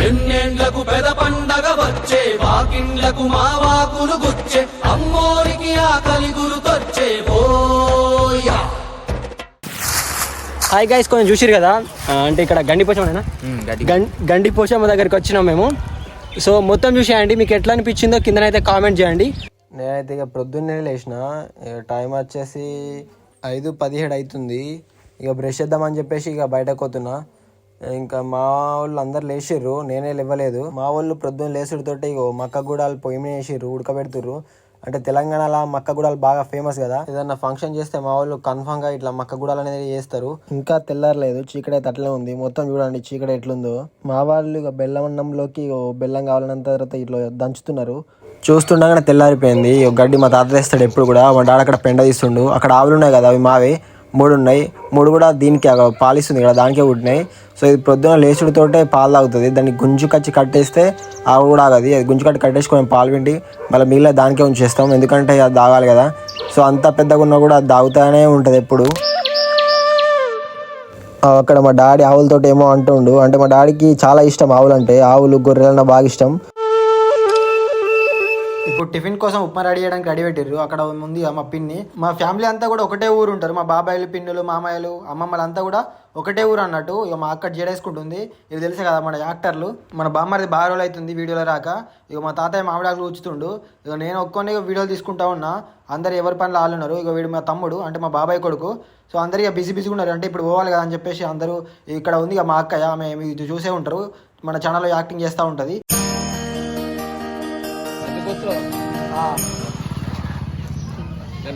ఎన్నెండ్లకు పెద పండగ వచ్చే వాకిండ్లకు మా వాకులు గుచ్చే అమ్మోరికి ఆకలి గురుతొచ్చే ఓయా హాయ్ గైస్ కొంచెం చూసిరు కదా? అంటే ఇక్కడ గండి పోచమ్మనేనా గం- గండి పోచమ్మ దగ్గరికి వచ్చినాం మేము. సో మొత్తం చూసేయండి మీకు ఎట్లా అనిపించిందో కిందనైతే కామెంట్ చేయండి. నేనైతే ఇక ప్రొద్దున్నే లేచిన ఇక టైం వచ్చేసి ఐదు పదిహేడు అవుతుంది ఇక బ్రష్ చేద్దామని చెప్పేసి ఇక బయటకు పోతున్నా. ఇంకా మా వాళ్ళు అందరు లేచిర్రు నేనే లేవలేదు. మా వాళ్ళు ప్రొద్దున లేచుడితోటి ఇగో మక్క గూడాలు పొయ్యి మీద వేసిర్రు ఉడకబెడుతుర్రు. అంటే తెలంగాణలో మక్క గూడాలు బాగా ఫేమస్ కదా. ఏదన్నా ఫంక్షన్ చేస్తే మా వాళ్ళు కన్ఫామ్గా ఇట్లా మక్క గూడాలు అనేది చేస్తారు. ఇంకా తెల్లారలేదు చీకటి అయితే అట్లే ఉంది. మొత్తం చూడండి చీకటి ఎట్లుందో. మా వాళ్ళు ఇక బెల్లం అన్నంలోకి బెల్లం కావాలన్నంత తర్వాత ఇట్లా దంచుతున్నారు. చూస్తుండగానే తెల్లారిపోయింది. గడ్డి మా తాత తెస్తాడు ఎప్పుడు కూడా. మా డాడ అక్కడ పెండ తీస్తుండు. అక్కడ ఆవులు ఉన్నాయి కదా అవి మావి. మూడు ఉన్నాయి. మూడు కూడా దీనికి పాలిస్తుంది కదా దానికే పుట్టినాయి సో ఇది ప్రొద్దున లేచుడితోటే పాలు తాగుతుంది. దాన్ని గుంజు కచ్చి కట్టేస్తే ఆవు కూడా ఆగది. అది గుంజు కట్టి కట్టేసుకొని పాలు పిండి మళ్ళీ మిగిలిన దానికే ఉంచేస్తాం. ఎందుకంటే అది తాగాలి కదా. సో అంత పెద్దగా ఉన్నా కూడా అది తాగుతూనే ఉంటుంది ఎప్పుడు. అక్కడ మా డాడీ ఆవులతో ఏమో అంటుండు. అంటే మా డాడీకి చాలా ఇష్టం ఆవులు అంటే ఆవులు గొర్రెలన్నా బాగా ఇష్టం. ఇప్పుడు టిఫిన్ కోసం ఉప్మా రెడీ చేయడానికి రెడీ పెట్టారు అక్కడ ఉంది మా పిన్ని మా ఫ్యామిలీ అంతా కూడా ఒకటే ఊరు ఉంటారు. మా బాబాయిలు పిన్నులు మామయ్యలు అమ్మమ్మలు అంతా కూడా ఒకటే ఊరు అన్నట్టు ఇక మా అక్క జడేసుకుంటుంది ఇది తెలుసే కదా మన యాక్టర్లు. మన బామ్మది బాగా రోజులు అవుతుంది వీడియోలో రాక. ఇక మా తాతయ్య మామిడాకులు కూర్చుతుండు. ఇక నేను ఒక్కొని వీడియోలు తీసుకుంటా ఉన్నా. అందరు ఎవరి పనులు వాళ్ళు ఉన్నారు. ఇక వీడు మా తమ్ముడు అంటే మా బాబాయ్ కొడుకు. సో అందరు ఇక బిజీ బిజీగా ఉన్నారు. అంటే ఇప్పుడు పోవాలి కదా అని చెప్పేసి అందరూ ఇక్కడ ఉంది ఇక మా అక్కయ్య ఆమె ఇది చూసే ఉంటారు. మన ఛానల్లో యాక్టింగ్ చేస్తూ ఉంటుంది.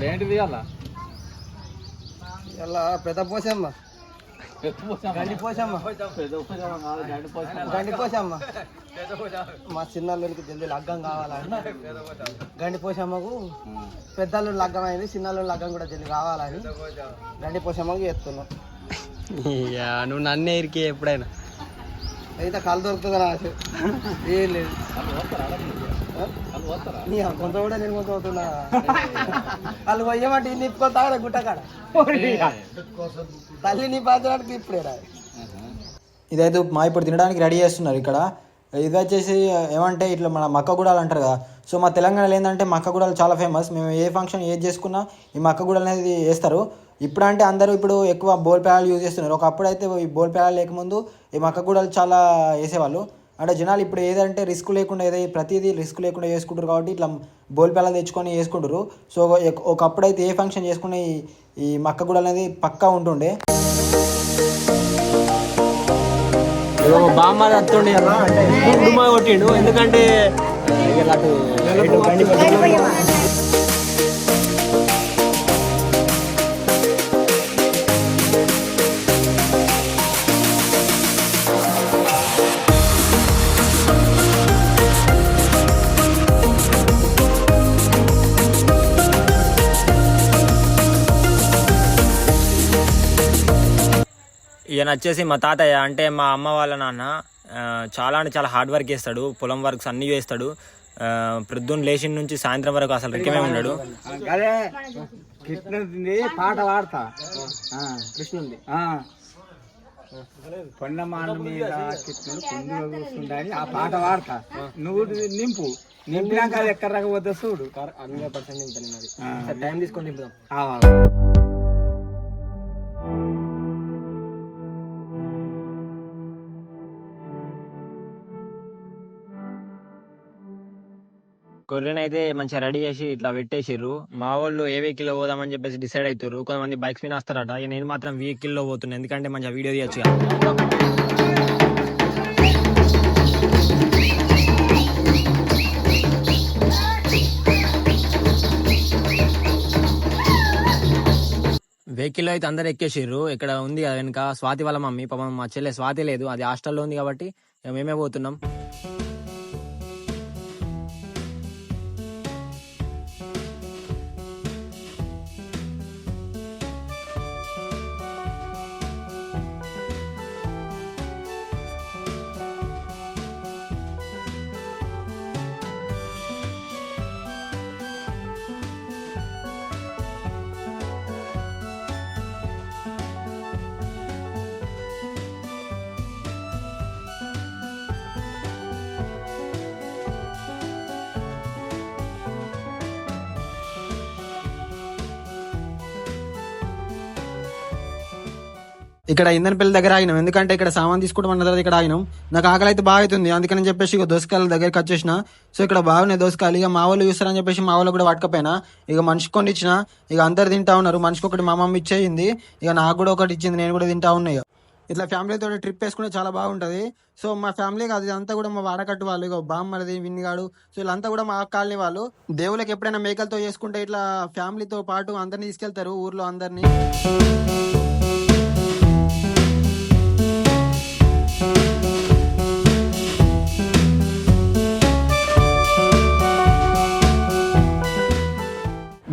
ఏంటిది అలా ఇలా పెద్ద పోసమ్మ గండి పోసమ్మ గండి పోసమ్మ మా చిన్నల్లుడికి జల్దీ లగ్గం కావాలని గండి పోసమ్మకు పెద్దలు లగ్గం అయింది చిన్నల్లు లగ్గం కూడా జల్దీ కావాలని గండి పోసమ్మకు చేస్తున్నాం నువ్వు నన్నే ఇరికి ఎప్పుడైనా. అయితే కళ్ళు దొరుకుతుంది ఆశ. ఏం లేదు. కొంత కూడా నేను కొంత అవుతున్నా. వాళ్ళు పోయమంటే ఇన్ని ఇప్పుకొని గుట్టకాడ తల్లి నీ బాధ్యతకి ఇప్పుడే రా ఇదైతే మా ఇప్పుడు తినడానికి రెడీ చేస్తున్నారు ఇక్కడ. ఇది వచ్చేసి ఏమంటే ఇట్లా మన మక్కగూడాలు అంటారు కదా. సో మా తెలంగాణలో ఏంటంటే మక్కగూడాలు చాలా ఫేమస్ మేము ఏ ఫంక్షన్ ఏది చేసుకున్నా ఈ మక్కగూడలు అనేది వేస్తారు. ఇప్పుడు అంటే అందరూ ఇప్పుడు ఎక్కువ బోల్ పేలాలు యూజ్ చేస్తున్నారు. ఒకప్పుడు అయితే ఈ బోల్ పేలాలు లేకముందు ఈ మక్కగూడలు చాలా వేసేవాళ్ళు. అంటే జనాలు ఇప్పుడు ఏదంటే రిస్క్ లేకుండా ఏదో ప్రతిదీ రిస్క్ లేకుండా చేసుకుంటారు కాబట్టి ఇట్లా బోల్ పేలాలు తెచ్చుకొని వేసుకుంటారు సో ఒకప్పుడు అయితే ఏ ఫంక్షన్ చేసుకునే ఈ ఈ మక్కగూడలు అనేది పక్కా ఉంటుండే. బామ్మ అత్తుండే కొట్టిండు. ఎందుకంటే ఈయన వచ్చేసి మా తాతయ్య అంటే మా అమ్మ వాళ్ళ నాన్న చాలా అంటే చాలా హార్డ్ వర్క్ చేస్తాడు పొలం వర్క్స్ అన్నీ చేస్తాడు. ఆ, ప్రొద్దున్న లేచిన నుంచి సాయంత్రం వరకు అసలు రిక్కమే ఉన్నాడు అదే కృష్ణుడి పాట పాడతా. కొండమాన మీద కృష్ణుడు కూర్చుండని ఆ పాట పాడతా. నువ్వు నింపు. నింపినాక అది ఎక్కడ రాకపోతే చూడు. హండ్రెడ్ పర్సెంట్ నింపుతాను మరి. టైం తీసుకొని నింపుదాం. గొర్రెని అయితే మంచిగా రెడీ చేసి ఇట్లా పెట్టేసిర్రు. మా వాళ్ళు ఏ వెహికల్లో పోదామని చెప్పేసి డిసైడ్ అవుతారు కొంతమంది బైక్స్ మీద వస్తారట. నేను మాత్రం వెహికల్లో పోతున్నా. ఎందుకంటే మంచిగా వీడియో తీయచ్చు వెహికల్ అయితే అందరు ఎక్కేసారు ఇక్కడ ఉంది కదా వెనుక స్వాతి వాళ్ళ మమ్మీ. పాపం మా చెల్లె స్వాతి లేదు. అది హాస్టల్లో ఉంది కాబట్టి మేమే పోతున్నాం. ఇక్కడ ఇంధనపల్లి దగ్గర ఆగినాం. ఎందుకంటే ఇక్కడ సామాన్ తీసుకోవడం అన్న తర్వాత ఇక్కడ ఆగినాం. నాకు ఆకలి అయితే బాగా అవుతుంది. అందుకని చెప్పేసి ఇక దోసకాయల దగ్గరికి వచ్చేసిన. సో ఇక్కడ బాగున్నాయి దోసకాయలు. ఇక మా వాళ్ళు చూస్తారని చెప్పేసి మా వాళ్ళు కూడా పట్టకపోయినా. ఇక మనిషి కొన్ని ఇచ్చిన. ఇక అందరు తింటా ఉన్నారు. మనిషికి ఒకటి మా మమ్మీ ఇచ్చేయింది. ఇక నాకు కూడా ఒకటి ఇచ్చింది. నేను కూడా తింటా ఉన్నాయి ఇట్లా ఫ్యామిలీతో ట్రిప్ వేసుకుంటే చాలా బాగుంటుంది. సో మా ఫ్యామిలీ కాదు. అంతా కూడా మా వాడకట్టు వాళ్ళు. ఇక బామ్మది విన్నిగాడు. సో వీళ్ళంతా కూడా మా కాలనీ వాళ్ళు. దేవుళ్ళకి ఎప్పుడైనా మేకలతో చేసుకుంటే ఇట్లా ఫ్యామిలీతో పాటు అందరిని తీసుకెళ్తారు. ఊర్లో అందరినీ.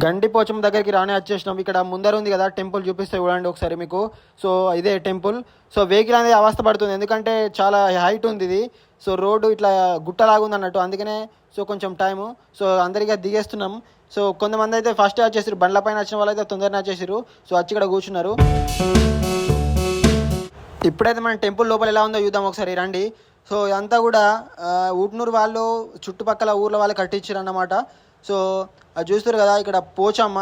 గండిపోచం దగ్గరికి రానే వచ్చేసినాం. ఇక్కడ ముందర ఉంది కదా టెంపుల్ చూపిస్తే చూడండి ఒకసారి మీకు. సో ఇదే టెంపుల్. సో వెహికల్ అనేది అవస్థ పడుతుంది. ఎందుకంటే చాలా హైట్ ఉంది ఇది. సో రోడ్డు ఇట్లా గుట్టలాగుంది అన్నట్టు. అందుకనే సో కొంచెం టైము. సో అందరిగా దిగేస్తున్నాం. సో కొంతమంది అయితే ఫస్ట్ వచ్చేసారు బండ్ల పైన వచ్చిన వాళ్ళు అయితే తొందరగా వచ్చేసారు సో వచ్చి ఇక్కడ కూర్చున్నారు. ఇప్పుడైతే మన టెంపుల్ లోపల ఎలా ఉందో చూద్దాం ఒకసారి. రండి. సో ఇదంతా కూడా ఊట్నూరు వాళ్ళు చుట్టుపక్కల ఊర్ల వాళ్ళు కట్టించారు అన్నమాట సో అది చూస్తారు కదా ఇక్కడ పోచమ్మ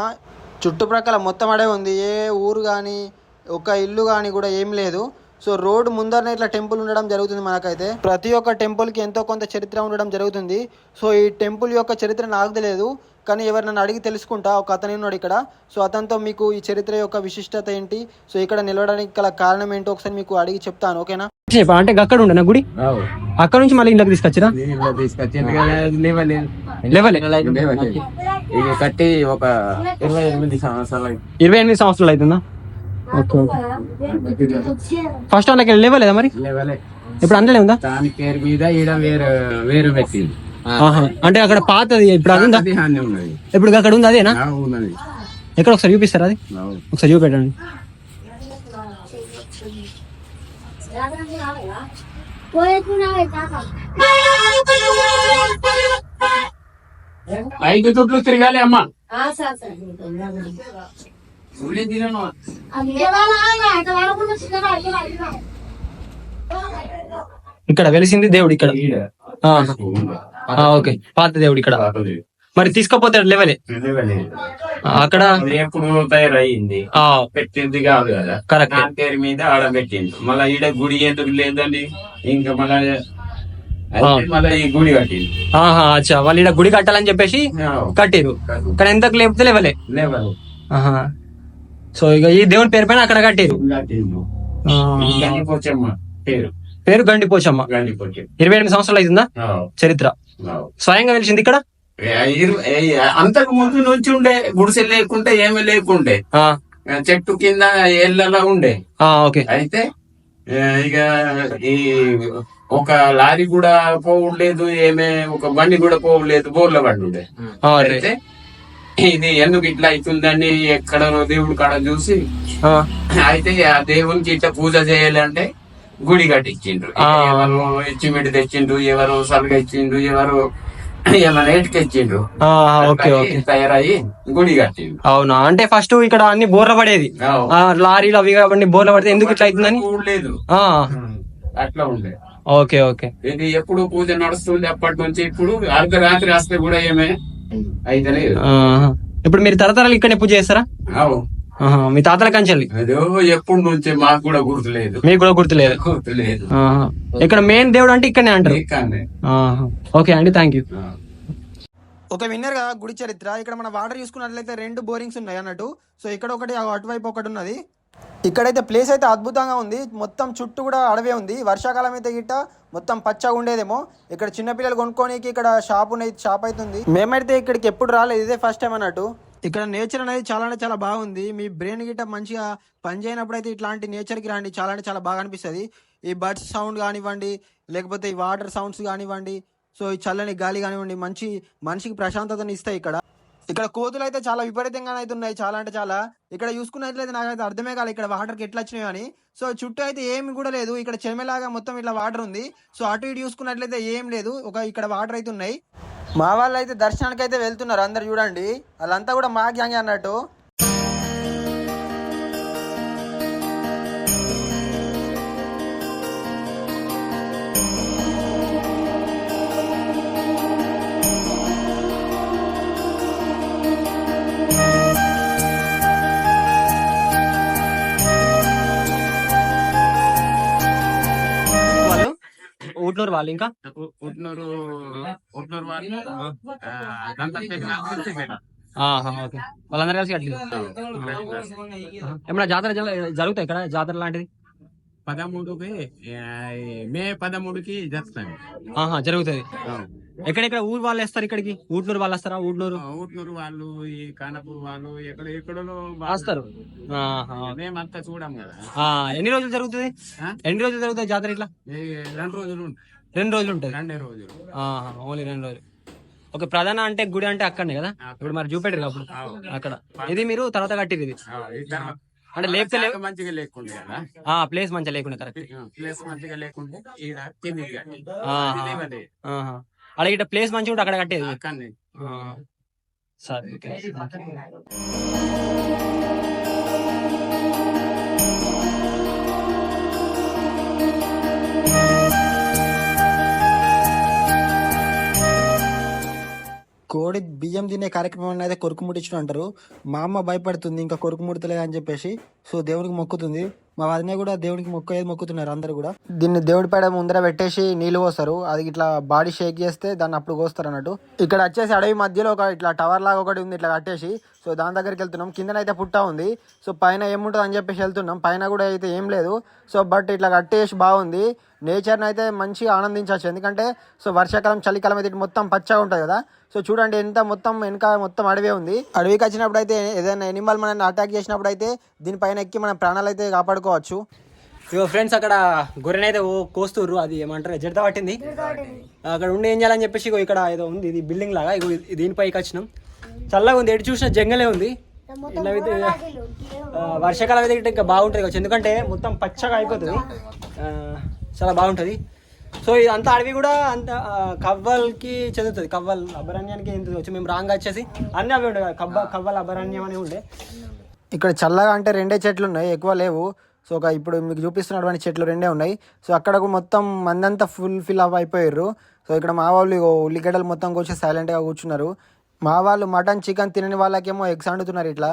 చుట్టుప్రక్కల మొత్తం అడే ఉంది. ఏ ఊరు కానీ ఒక ఇల్లు కానీ కూడా ఏం లేదు. సో రోడ్డు ముందరనే ఇట్లా టెంపుల్ ఉండడం జరుగుతుంది మనకైతే. ప్రతి ఒక్క టెంపుల్కి ఎంతో కొంత చరిత్ర ఉండడం జరుగుతుంది. సో ఈ టెంపుల్ యొక్క చరిత్ర నాకు తెలియదు. కానీ ఎవరు నన్ను అడిగి తెలుసుకుంటా. ఒక అతను ఉన్నాడు ఇక్కడ. సో అతనితో మీకు ఈ చరిత్ర యొక్క విశిష్టత ఏంటి? సో ఇక్కడ నిలవడానికి గల కారణం ఏంటో ఒకసారి మీకు అడిగి చెప్తాను. ఓకేనా? అంటే అక్కడ ఉండే గుడి. అక్కడ నుంచి మళ్ళీ ఇంట్లోకి తీసుకొచ్చిరా? తీసుకొచ్చి ఎందుకంటే లేవలేదు లెవెల్. లేవలేదు ఇక కట్టి ఒక ఇరవై ఎనిమిది సంవత్సరాలు అయింది. ఇరవై ఎనిమిది సంవత్సరాలు అవుతుందా? ఫస్ట్ వాళ్ళకి లేవలేదా మరి? లేవలే. ఇప్పుడు అందులో ఉందా? దాని పేరు మీద ఈడ వేరు వేరు పెట్టింది. అంటే అక్కడ పాతది ఇప్పుడు అది ఉందా? ఇప్పుడు అక్కడ ఉంది అదేనా? ఎక్కడ ఒకసారి చూపిస్తారా అది. ఒకసారి చూపెట్టండి. ఐదు చుట్లు తిరగాలి అమ్మ. ఇక్కడ వెలిసింది దేవుడు ఇక్కడ. ఆ. ఆ, ఓకే. పాత దేవుడు ఇక్కడ. మరి తీసుకపోతే లెవెలే. అక్కడ ఎప్పుడు తయారయ్యింది పెట్టింది కాదు కదా. కరెక్ట్ పేరు మీద ఆడ పెట్టింది మళ్ళా ఈడ గుడి ఎందుకు లేదండి? ఇంకా మళ్ళా అచ్చా. వాళ్ళు ఇక్కడ గుడి కట్టాలని చెప్పేసి కట్టిరు కానీ ఎంతకు లేకపోతే లేవలే. ఆహా. సో ఇక ఈ దేవుని పేరు పైన అక్కడ కట్టిరు. కట్టింది పేరు. పేరు గండి పోచమ్మ గండిపోచమ్మ. ఇరవై ఎనిమిది సంవత్సరాలు అవుతుందా చరిత్ర. స్వయంగా వెలిసింది ఇక్కడ? అంతకు ముందు నుంచి ఉండే గుడిసె లేకుంటే ఏమీ లేకుండే. చెట్టు కింద ఏళ్ళలా ఉండే. ఓకే. అయితే ఇక ఈ ఒక లారీ కూడా పోవట్లేదు ఏమే ఒక బండి కూడా పోవలేదు బోర్ల బండి ఉండే. అయితే ఇది ఎందుకు ఇట్లా అవుతుందని ఎక్కడ దేవుడు కాడ చూసి. ఆ, అయితే ఆ దేవునికి ఇట్లా పూజ చేయాలంటే గుడి కట్టించిండ్రు. ఆ. ఎవరు ఇచ్చిమిడి తెచ్చిండ్రు ఎవరు సలుగ ఇచ్చిండ్రు ఎవరు ఏమైనా ఓకే తయారయ్యి గుడి కట్టిండ్రు. అవునా? అంటే ఫస్ట్ ఇక్కడ అన్ని బోర్ల పడేది. లారీలు అవి కాబట్టి బోర్ల పడితే ఎందుకు ఇట్లా అవుతుందని? లేదు. అట్లా ఉండే. Okay okay. ఇది ఎప్పుడు పూజ నడుస్తుంది అప్పటి నుంచి ఇప్పుడు అర్ధరాత్రి వస్తే కూడా ఏమే ఇప్పుడు మీరు తరతరాలు ఇక్కడ పూజ చేస్తారా? మీ తాతల కంచెల్లి అదో ఎప్పుడు నుంచి మాకు కూడా గుర్తులేదు మీకు కూడా గుర్తులేదు. ఇక్కడ మెయిన్ దేవుడు అంటే ఇక్కడనే అంటారు? ఇక్కడనే. ఓకే అండి థ్యాంక్ యూ. ఒక విన్నర్గా గుడి చరిత్ర ఇక్కడ మన వాటర్ చూసుకున్నట్లయితే రెండు బోరింగ్స్ ఉన్నాయి అన్నట్టు. సో ఇక్కడ ఒకటి అటువైపు ఒకటి ఉన్నది. ఇక్కడైతే ప్లేస్ అయితే అద్భుతంగా ఉంది. మొత్తం చుట్టూ కూడా అడవే ఉంది. వర్షాకాలం అయితే గిట్ట మొత్తం పచ్చగా ఉండేదేమో. ఇక్కడ చిన్నపిల్లలు కొనుక్కోనికి ఇక్కడ షాప్ ఉన్నది షాప్ అవుతుంది మేమైతే ఇక్కడికి ఎప్పుడు రాలేదు. ఇదే ఫస్ట్ టైం అన్నట్టు. ఇక్కడ నేచర్ అనేది చాలా అంటే చాలా బాగుంది. మీ బ్రెయిన్ గిట్ట మంచిగా పనిచేయనప్పుడు అయితే ఇట్లాంటి నేచర్కి రండి. చాలా అంటే చాలా బాగా అనిపిస్తుంది. ఈ బర్డ్స్ సౌండ్ కానివ్వండి లేకపోతే ఈ వాటర్ సౌండ్స్ కానివ్వండి సో ఈ చల్లని గాలి కానివ్వండి మంచి మనిషికి ప్రశాంతతని ఇస్తాయి ఇక్కడ. ఇక్కడ కోతులు అయితే చాలా విపరీతంగా అయితే ఉన్నాయి. చాలా అంటే చాలా. ఇక్కడ చూసుకున్నట్లయితే నాకైతే అర్థమే కాలేదు ఇక్కడ వాటర్కి ఎట్లా వచ్చినాయి అని. సో చుట్టూ అయితే ఏమి కూడా లేదు. ఇక్కడ చెమెలాగా మొత్తం ఇట్లా వాటర్ ఉంది. సో అటు ఇటు చూసుకున్నట్లయితే ఏం లేదు. ఒక ఇక్కడ వాటర్ అయితే ఉన్నాయి. మా వాళ్ళు అయితే దర్శనానికి అయితే వెళ్తున్నారు. అందరు చూడండి. వాళ్ళంతా కూడా మా గ్యాంగ్ అన్నట్టు. ఊట్లూరు వాళ్ళు ఇంకా? ఉట్నూరు ఉట్నూరు వాళ్ళు ఓకే. వాళ్ళందరూ కలిసి కట్టింది ఏమన్నా జాతర జరుగుతాయి ఇక్కడ? జాతర లాంటిది? పదమూడుకి మే పదమూడుకి జరుగుతుంది ఆహా జరుగుతుంది. ఎక్కడెక్కడ ఊరు వాళ్ళు వేస్తారు ఇక్కడికి? ఊట్లూరు వాళ్ళు వస్తారా? ఊట్లూరు ఊట్నూరు వాళ్ళు ఈ కానపూర్ వాళ్ళు ఎక్కడ ఎక్కడో వస్తారు. మేమంతా చూడం కదా. ఆ, ఎన్ని రోజులు జరుగుతుంది? ఎన్ని రోజులు జరుగుతుంది జాతర ఇట్లా? రెండు రోజులు ఉంటాయి. రెండు రోజులు ఉంటుంది? రెండే రోజులు. ఓన్లీ రెండు రోజులు. ఒక ప్రధాన అంటే గుడి అంటే అక్కడనే కదా? ఇప్పుడు మరి చూపెట్టారు అప్పుడు? అక్కడ. ఇది మీరు తర్వాత కట్టిరు ఇది? అంటే లేపితే మంచిగా లేకుండే కదా ఆ ప్లేస్ మంచిగా లేకుండా కరెక్ట్ ప్లేస్ మంచిగా. ఆహా. అక్కడ ఇట్లా ప్లేస్ మంచిగా ఉంటే అక్కడ కట్టేది. సరే కోడి బియ్యం తినే కార్యక్రమం అయితే కొరుకు అంటారు. మా అమ్మ భయపడుతుంది ఇంకా కొరుకుముడితలేదు అని చెప్పేసి. సో దేవునికి మొక్కుతుంది. మా వదిన కూడా దేవునికి మొక్క ఏది మొక్కుతున్నారు అందరు కూడా. దీన్ని దేవుడి పేడ ముందర పెట్టేసి నీళ్ళు పోస్తారు. అది ఇట్లా బాడీ షేక్ చేస్తే దాన్ని అప్పుడు కోస్తారు అన్నట్టు. ఇక్కడ వచ్చేసి అడవి మధ్యలో ఒక ఇట్లా టవర్ లాగా ఒకటి ఉంది ఇట్లా కట్టేసి. సో దాని దగ్గరికి వెళ్తున్నాం. కిందనైతే పుట్ట ఉంది. సో పైన ఏముంటుంది అని చెప్పేసి వెళ్తున్నాం. పైన కూడా అయితే ఏం లేదు. సో బట్ ఇట్లా కట్టేసి బాగుంది. నేచర్ని అయితే మంచిగా ఆనందించవచ్చు. ఎందుకంటే సో వర్షాకాలం చలికాలం అయితే మొత్తం పచ్చగా ఉంటుంది కదా. సో చూడండి ఎంత మొత్తం వెనక మొత్తం అడవే ఉంది. అడవికి వచ్చినప్పుడు అయితే ఏదైనా ఎనిమల్ మనల్ని అటాక్ చేసినప్పుడు అయితే దీనిపైన ఎక్కి మన ప్రాణాలు అయితే కాపాడుకోవచ్చు. ఇగో ఫ్రెండ్స్ అక్కడ గొర్రెనైతే ఓ కోస్తుర్రు. అది ఏమంటారు? జడత పట్టింది. అక్కడ ఉండి ఏం చేయాలని చెప్పేసి ఇగో ఇక్కడ ఏదో ఉంది. ఇది బిల్డింగ్ లాగా. ఇగో దీనిపైకి వచ్చినాం. చల్లగా ఉంది. ఎటు చూసిన జంగలే ఉంది. వర్షాకాలం అయితే ఇంకా బాగుంటుంది కావచ్చు. ఎందుకంటే మొత్తం పచ్చగా అయిపోతుంది. చాలా బాగుంటుంది. సో ఇదంతా అడవి కూడా అంత కవ్వల్కి చెందుతుంది. కవ్వల్ అభయారణ్యానికి ఎంత వచ్చి మేము రాంగ్ వచ్చేసి అన్నీ అవి ఉండే కవ్వ కవ్వల్ అభయారణ్యం అని ఉండే. ఇక్కడ చల్లగా అంటే రెండే చెట్లు ఉన్నాయి ఎక్కువ లేవు. సో ఒక ఇప్పుడు మీకు చూపిస్తున్నటువంటి చెట్లు రెండే ఉన్నాయి. సో అక్కడ కూడా మొత్తం మందంతా ఫుల్ ఫిల్ అప్ అయిపోయారు సో ఇక్కడ మా వాళ్ళు ఉల్లిగడ్డలు మొత్తం కూర్చొని సైలెంట్గా కూర్చున్నారు. మా వాళ్ళు మటన్ చికెన్ తినని వాళ్ళకేమో ఎగ్స్ వండుతున్నారు ఇట్లా.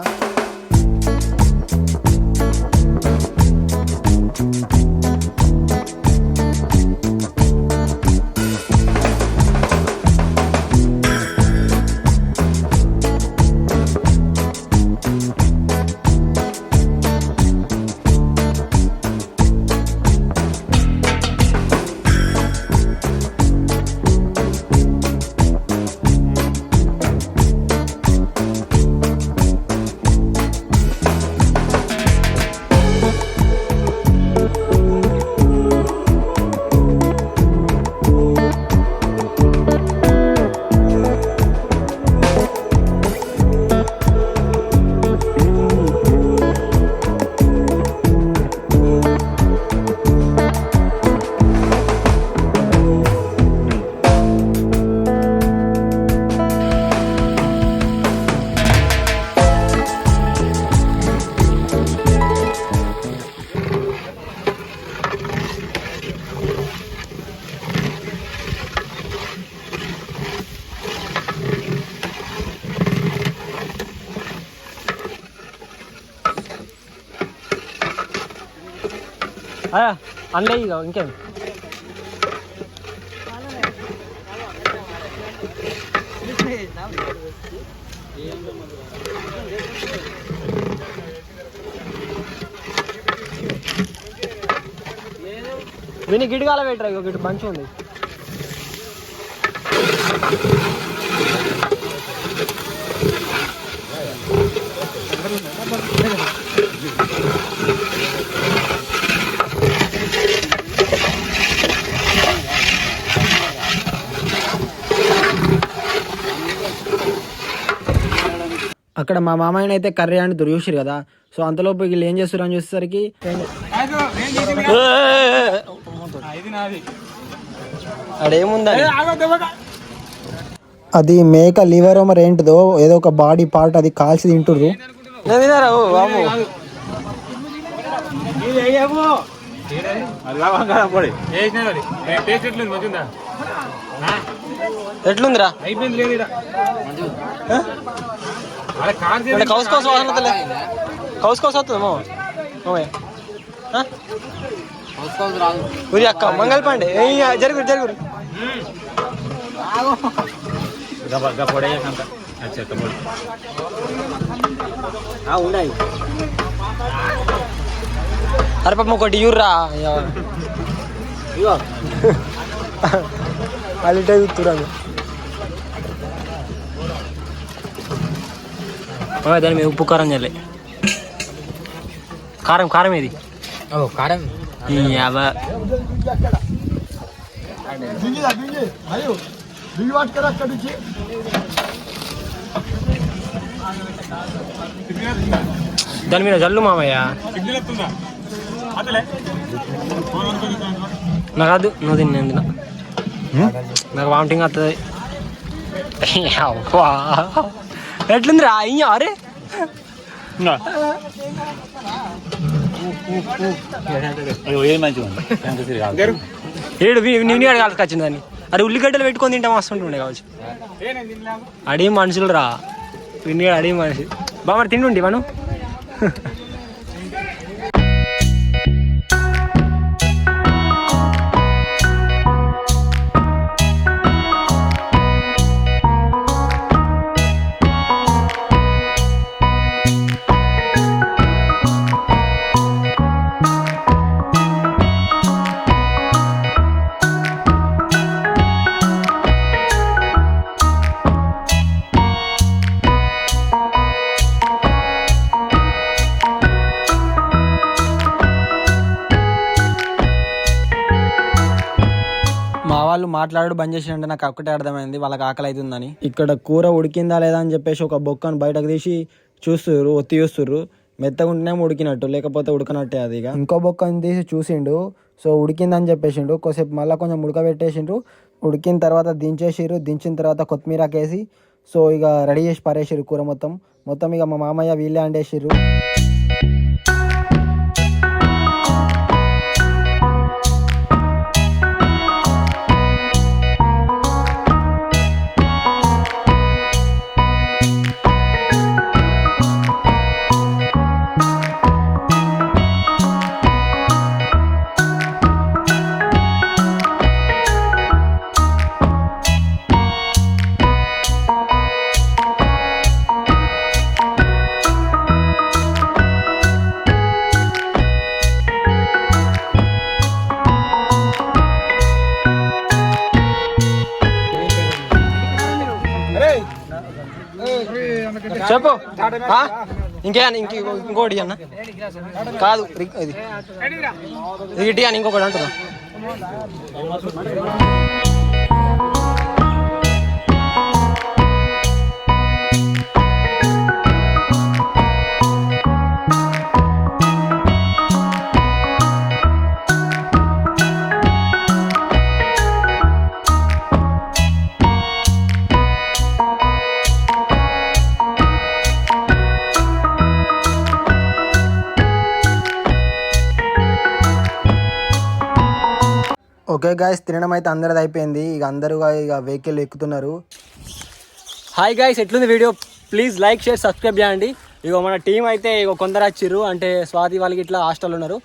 అందులో ఇక ఇంకేం విని గిడిగాల పెట్టరా ఇక గిట్టు మంచిగా ఉంది Thank you. అక్కడ మా మామయ్యని అయితే కర్రీ అని చూసారు కదా. సో అంతలోపు వీళ్ళు ఏం చేస్తారు అని చూసేసరికి అడేముందా అది మేక లివర్ మరి ఏంటిదో ఏదో ఒక బాడీ పార్ట్ అది కాల్చి తింటుర్రు. ఎట్లుందిరా? అయిపోయింది కౌస్ కౌస్ వాసన వస్తలే కౌస్ కౌస్ వస్తుందేమో? ఉరి అక్క మంగళ పాండే. ఏయ్, జరుగురు జరుగురు. ఉన్నాయి అరే పాపం ఒకటి ఇవ్వరా ఇగో. అలిటే చూస్తురాను దాని మీద ఉప్పు కారం చల్లే. కారం కారం ఏది? కారం. దాని మీద జల్లు మామయ్య. నాకు కాదు నువ్వు తిన్నా. తిన్నా నాకు వామిటింగ్ వస్తుంది అవ్వా. ఎట్లుందిరా? అయ్యా అరే. ఏడు నిన్ను అడగాలి వచ్చింది దాన్ని అరే ఉల్లిగడ్డలు పెట్టుకొని తింటే మస్తు ఉంటుండే కావచ్చు. అడిగి మనుషులు రా. విన్ని అడిగి మనిషి. బాగా మరి తిండి మనం. మాట్లాడు బంద్ చేసిండే నాకు ఒక్కటే అర్థమైంది వాళ్ళకి ఆకలి అవుతుందని. ఇక్కడ కూర ఉడికిందా లేదా అని చెప్పేసి ఒక బొక్కను బయటకు తీసి చూస్తుర్రు ఒత్తి చూస్తుర్రు. మెత్తగా ఉడికినట్టు లేకపోతే ఉడకనట్టే అది ఇక. ఇంకో బొక్కను తీసి చూసిండు సో ఉడికిందని చెప్పేసిండు. కొద్దిసేపు మళ్ళీ కొంచెం ఉడకబెట్టేసిండ్రు. ఉడికిన తర్వాత దించేసిర్రు దించిన తర్వాత కొత్తిమీరకేసి సో ఇక రెడీ చేసి పారేసిర్రు కూర మొత్తం. మొత్తం ఇక మా మామయ్య వీళ్ళే అండేసిర్రు. చెప్పు ఆ? ఇంకే ఇంక ఇంకోటి అన్న కాదు ఇది ఇది ఇటీ అని ఇంకొకటి అంటున్నా ఓకే గాయస్ తినడం అయితే అందరిది అయిపోయింది. ఇక అందరూ ఇక వెహికల్ ఎక్కుతున్నారు. హాయ్ గాయస్ ఎట్లుంది video please like share subscribe చేయండి. ఇగో మన టీం అయితే ఇగో కొందరు వచ్చిర్రు. అంటే స్వాతి వాళ్ళకి ఇట్లా హాస్టల్ ఉన్నారు.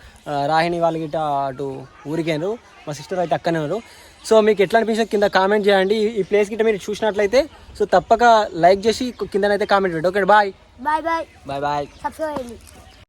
రాహిణి వాళ్ళకి ఇట్లా అటు ఊరికేనారు మా సిస్టర్ అయితే అక్కనే ఉన్నారు. సో మీకు ఎట్లా అనిపించింది కింద కామెంట్ చేయండి. ఈ- ప్లేస్ గిట్ట మీరు చూసినట్లయితే సో తప్పక లైక్ చేసి కిందనైతే కామెంట్ పెట్టండి. Okay bye bye bye bye bye subscribe చేయండి